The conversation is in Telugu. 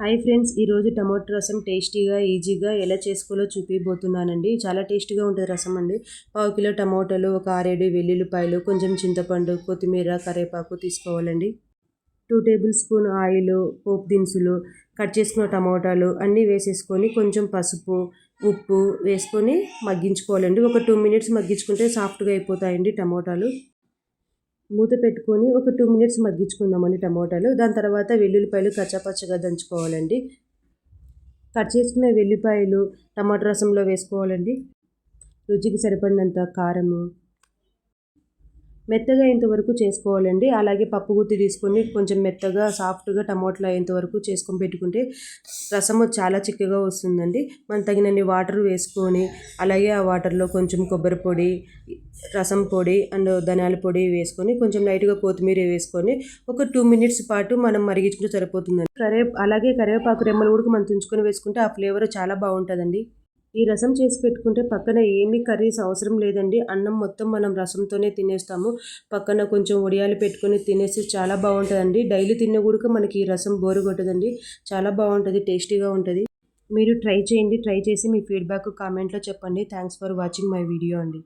హాయ్ ఫ్రెండ్స్ ఈరోజు టమాటో రసం టేస్టీగా ఈజీగా ఎలా చేసుకోవాలో చూపిబోతున్నానండి చాలా టేస్టీగా ఉంటుంది రసం అండి. పావు కిలో టమాటాలు ఒక ఆరేడు వెల్లుల్లిపాయలు కొంచెం చింతపండు కొత్తిమీర కరివేపాకు తీసుకోవాలండి. టూ టేబుల్ స్పూన్ ఆయిల్ పోపు దినుసులు కట్ చేసుకున్న టమాటాలు అన్నీ వేసేసుకొని కొంచెం పసుపు ఉప్పు వేసుకొని మగ్గించుకోవాలండి. ఒక టూ మినిట్స్ మగ్గించుకుంటే సాఫ్ట్గా అయిపోతాయండి టమాటాలు. మూత పెట్టుకొని ఒక టూ మినిట్స్ మగ్గించుకుందామండి టమోటాలు. దాని తర్వాత వెల్లుల్లిపాయలు కచ్చాపచ్చగా దంచుకోవాలండి. కట్ చేసుకునే వెల్లిపాయలు టమాటో రసంలో వేసుకోవాలండి. రుచికి సరిపడినంత కారము మెత్తగా అయ్యేంతవరకు చేసుకోవాలండి. అలాగే పప్పు గుత్తి తీసుకొని కొంచెం మెత్తగా సాఫ్ట్గా టమాటాలు అయ్యేంతవరకు చేసుకొని పెట్టుకుంటే రసము చాలా చిక్కగా వస్తుందండి. మనం తగినన్ని వాటర్ వేసుకొని అలాగే ఆ వాటర్లో కొంచెం కొబ్బరి పొడి రసం పొడి అండ్ ధనియాల పొడి వేసుకొని కొంచెం లైట్గా కొత్తిమీర వేసుకొని ఒక టూ మినిట్స్ పాటు మనం మరిగించుకుంటే సరిపోతుందండి. కరే అలాగే కరివేపాకు రెమ్మలు కూడా మనం తుంచుకొని వేసుకుంటే ఆ ఫ్లేవర్ చాలా బాగుంటుందండి. ఈ రసం చేసి పెట్టుకుంటే పక్కన ఏమీ కర్రీస్ అవసరం లేదండి. అన్నం మొత్తం మనం రసంతోనే తినేస్తాము. పక్కన కొంచెం ఉడియాలు పెట్టుకొని తినేస్తే చాలా బాగుంటుందండి. డైలీ తిన్న కూడా మనకి ఈ రసం బోరు కొట్టదండి. చాలా బాగుంటుంది టేస్టీగా ఉంటుంది. మీరు ట్రై చేయండి. ట్రై చేసి మీ ఫీడ్బ్యాక్ కామెంట్లో చెప్పండి. Thanks for watching my video అండి.